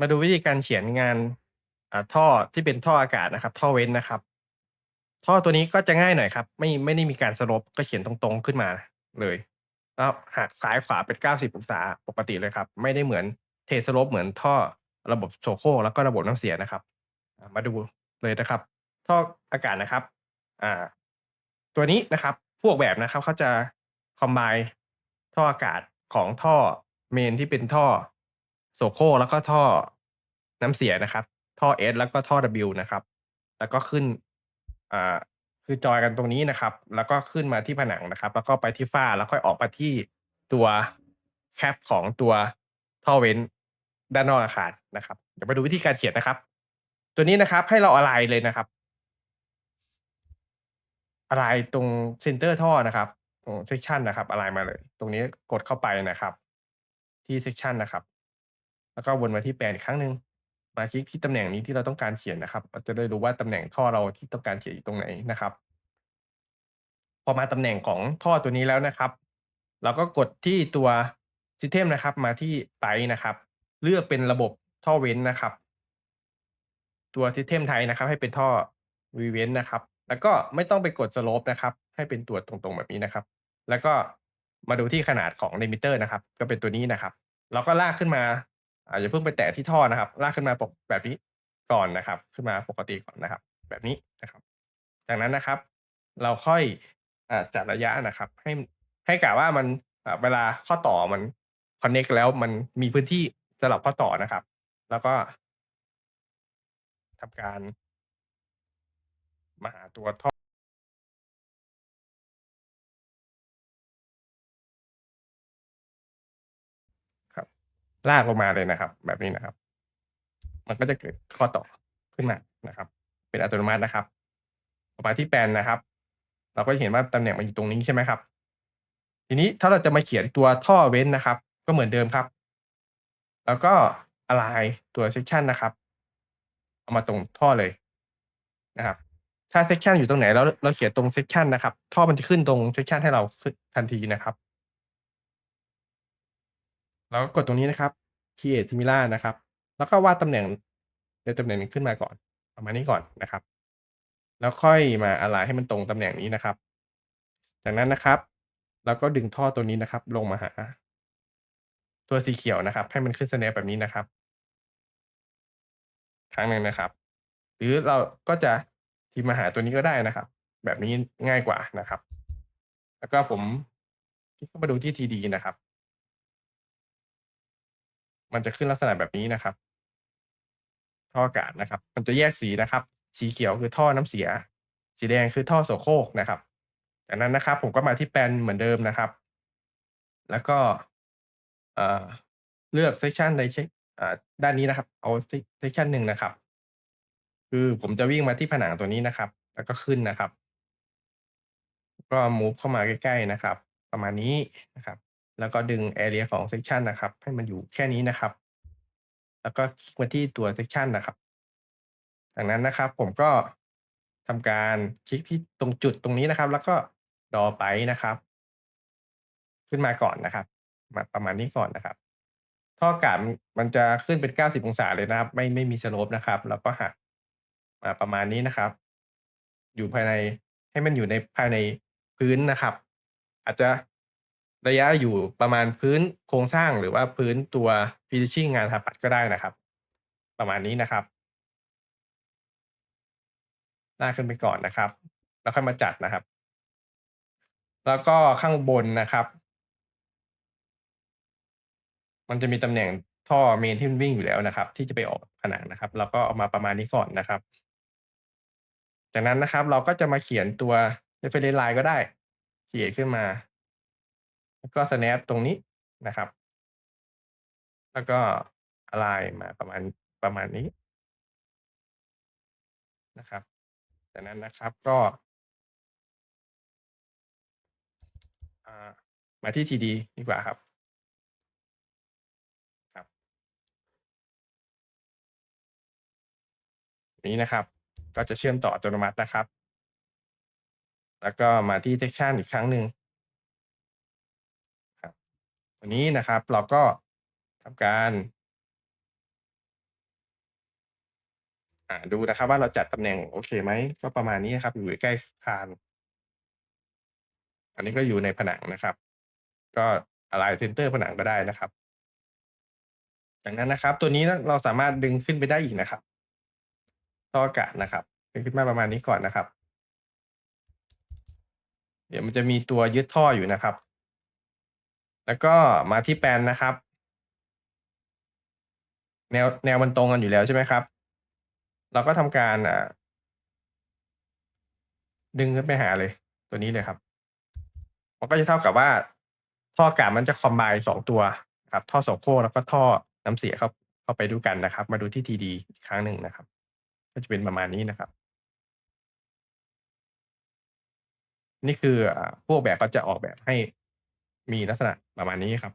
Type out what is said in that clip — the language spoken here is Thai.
มาดูวิธีการเขียนงานท่อที่เป็นท่ออากาศนะครับ ท่อเว้นนะครับ ท่อตัวนี้ก็จะง่ายหน่อยครับ ไม่ไม่ได้มีการสลปก็เขียนตรงๆขึ้นมาเลย แล้วหักซ้ายขวาเป็น 90 องศาปกติเลยครับ ไม่ได้เหมือนเทสลปเหมือนท่อระบบโชโคแล้วก็ระบบน้ำเสียนะครับ มาดูเลยนะครับ ท่ออากาศนะครับอ่าตัวนี้นะครับผู้ออกแบบนะครับเขาจะ combine ท่ออากาศของท่อเมนที่เป็นท่อ โชโครกแล้วก็ท่อน้ำเสียนะครับ ท่อ S แล้วก็ท่อ W นะครับ แล้วก็ขึ้นอ่าคือจอยกันตรงนี้นะครับ แล้วก็ขึ้นมาที่ผนังนะครับ แล้วก็ไปที่ฝ้าแล้วค่อยออกมาที่ตัวแคปของตัวท่อเว้นด้านนอกอาคารนะครับ เดี๋ยวมาดูวิธีการเขียนนะครับ ตัวนี้นะครับให้เรา align เลยนะครับ align ตรงเซนเตอร์ท่อนะครับตรง section นะครับ align มาเลย ตรงนี้กดเข้าไปนะครับ ที่ section นะครับ แล้วก็วนมาที่แปลนอีกครั้งหนึ่งมาคลิกที่ตำแหน่งนี้ที่เราต้องการเขียนนะครับเราจะได้รู้ว่าตำแหน่งท่อเราที่ต้องการเขียนอยู่ตรงไหนนะครับ พอมาตำแหน่งของท่อตัวนี้แล้วนะครับ เราก็กดที่ตัว system นะครับมาที่ type นะครับ เลือกเป็นระบบท่อเว้นนะครับ ตัว system type นะครับ ให้เป็นท่อ v v e n นนะครับ แล้วก็ไม่ต้องไปกด slope นะครับ ให้เป็นตัวตรงๆแบบนี้นะครับ แล้วก็มาดูที่ขนาดของ Limiter นะครับ ก็เป็นตัวนี้นะครับ เราก็ลากขึ้นมา อ่าอย่าเพิ่งไปแตะที่ท่อนะครับ ลากขึ้นมาปกแบบนี้ก่อนนะครับ ขึ้นมาปกติก่อนนะครับ แบบนี้นะครับ จากนั้นนะครับ เราค่อยอ่าจัดระยะนะครับ ให้ให้กะว่ามันอ่าเวลาข้อต่อมันคอนเน็กแล้วมันมีพื้นที่สำหรับข้อต่อนะครับ แล้วก็ทำการมาหาตัวท่อ ลากลงมาเลยนะครับ แบบนี้นะครับ มันก็จะเกิดข้อต่อขึ้นมานะครับ เป็นอัตโนมัตินะครับต่อมาที่แปลนนะครับ เราก็จะเห็นว่าตำแหน่งมันอยู่ตรงนี้ใช่ไหมครับ ทีนี้ถ้าเราจะมาเขียนตัวท่อเว้นนะครับ ก็เหมือนเดิมครับ แล้วก็ align ตัว section นะครับ เอามาตรงท่อเลยนะครับ ถ้า section อยู่ตรงไหนแล้วเราเขียนตรง section นะครับ ท่อมันจะขึ้นตรง section ให้เราขึ้นทันทีนะครับ เราก็กดตรงนี้นะครับ create similar นะครับ แล้วก็วาดตำแหน่งในตำแหน่งหนึ่งขึ้นมาก่อนประมาณนี้ก่อนนะครับ แล้วค่อยมา align ให้มันตรงตำแหน่งนี้นะครับ จากนั้นนะครับเราก็ดึงท่อตัวนี้นะครับ ลงมาหา ตัวสีเขียวนะครับ ให้มันขึ้น snap แบบนี้นะครับครั้งหนึ่งนะครับ หรือเราก็จะพิมมาหาตัวนี้ก็ได้นะครับ แบบนี้ง่ายกว่านะครับ แล้วก็ผมคลิกเข้ามาดูที่ TD นะครับ มันจะขึ้นลักษณะแบบนี้นะครับ ท่ออากาศนะครับ มันจะแยกสีนะครับ สีเขียวคือท่อน้ำเสีย สีแดงคือท่อโสโครกนะครับ จากนั้นนะครับ ผมก็มาที่แปลนเหมือนเดิมนะครับ แล้วก็เลือก section ในเช็กอ่าด้านนี้นะครับ เอา sec section 1นะครับ คือผมจะวิ่งมาที่ผนังตัวนี้นะครับ แล้วก็ขึ้นนะครับ ก็มูฟเข้ามาใกล้ ๆนะครับ ประมาณนี้นะครับ แล้วก็ดึง area ของ section นะครับ ให้มันอยู่แค่นี้นะครับ แล้วก็คลิกมาที่ตัว section นะครับจากนั้นนะครับผมก็ทำการคลิกที่ตรงจุดตรงนี้นะครับ แล้วก็ draw ไปนะครับ ขึ้นมาก่อนนะครับมาประมาณนี้ก่อนนะครับท่ออากาศมันจะขึ้นเป็น 90 องศาเลยนะครับ ไม่ไม่มีสโลปนะครับ แล้วก็หักมาประมาณนี้นะครับ อยู่ภายในให้มันอยู่ในภายในพื้นนะครับ อาจจะ ระยะอยู่ประมาณพื้นโครงสร้างหรือว่าพื้นตัว finishing งานสถาปัตย์ก็ได้นะครับ ประมาณนี้นะครับลากขึ้นไปก่อนนะครับ แล้วค่อยมาจัดนะครับ แล้วก็ข้างบนนะครับ มันจะมีตำแหน่งท่อเมนที่มันวิ่งอยู่แล้วนะครับ ที่จะไปออกผนังนะครับ เราก็เอามาประมาณนี้ก่อนนะครับ จากนั้นนะครับเราก็จะมาเขียนตัว reference line ก็ได้ create ขึ้นมา ก็ snap ตรงนี้นะครับ แล้วก็ align มาประมาณประมาณนี้นะครับจากนั้นนะครับก็มาที่ TD ดีกว่าครับครับนี้นะครับ ก็จะเชื่อมต่ออัตโนมัตินะครับ แล้วก็มาที่ section อีกครั้งหนึ่ง ตัวนี้นะครับ เราก็ทำการดูนะครับว่าเราจัดตำแหน่งโอเคไหมก็ประมาณนี้ครับ อยู่ใกล้คาน อันนี้ก็อยู่ในผนังนะครับ ก็ align เซนเตอร์ผนังก็ได้นะครับจากนั้นนะครับ ตัวนี้เราสามารถดึงขึ้นไปได้อีกนะครับท่ออากาศนะครับดึงขึ้นมาประมาณนี้ก่อนนะครับ เดี๋ยวมันจะมีตัวยึดท่ออยู่นะครับ แล้วก็มาที่แปลนนะครับ แนวแนวมันตรงกันอยู่แล้วใช่ไหมครับ เราก็ทำการอ่าดึงขึ้นไปหาเลย ตัวนี้เลยครับ มันก็จะเท่ากับว่า ท่ออากาศมันจะ combine 2ตัวครับ ท่อโสโครแล้วก็ท่อน้ำเสียเข้าเข้าไปด้วยกันนะครับ มาดูที่ TD อีกครั้งหนึ่งนะครับ ก็จะเป็นประมาณนี้นะครับนี่คืออ่าผู้ออกแบบเขาจะออกแบบให้ มีลักษณะประมาณนี้ครับ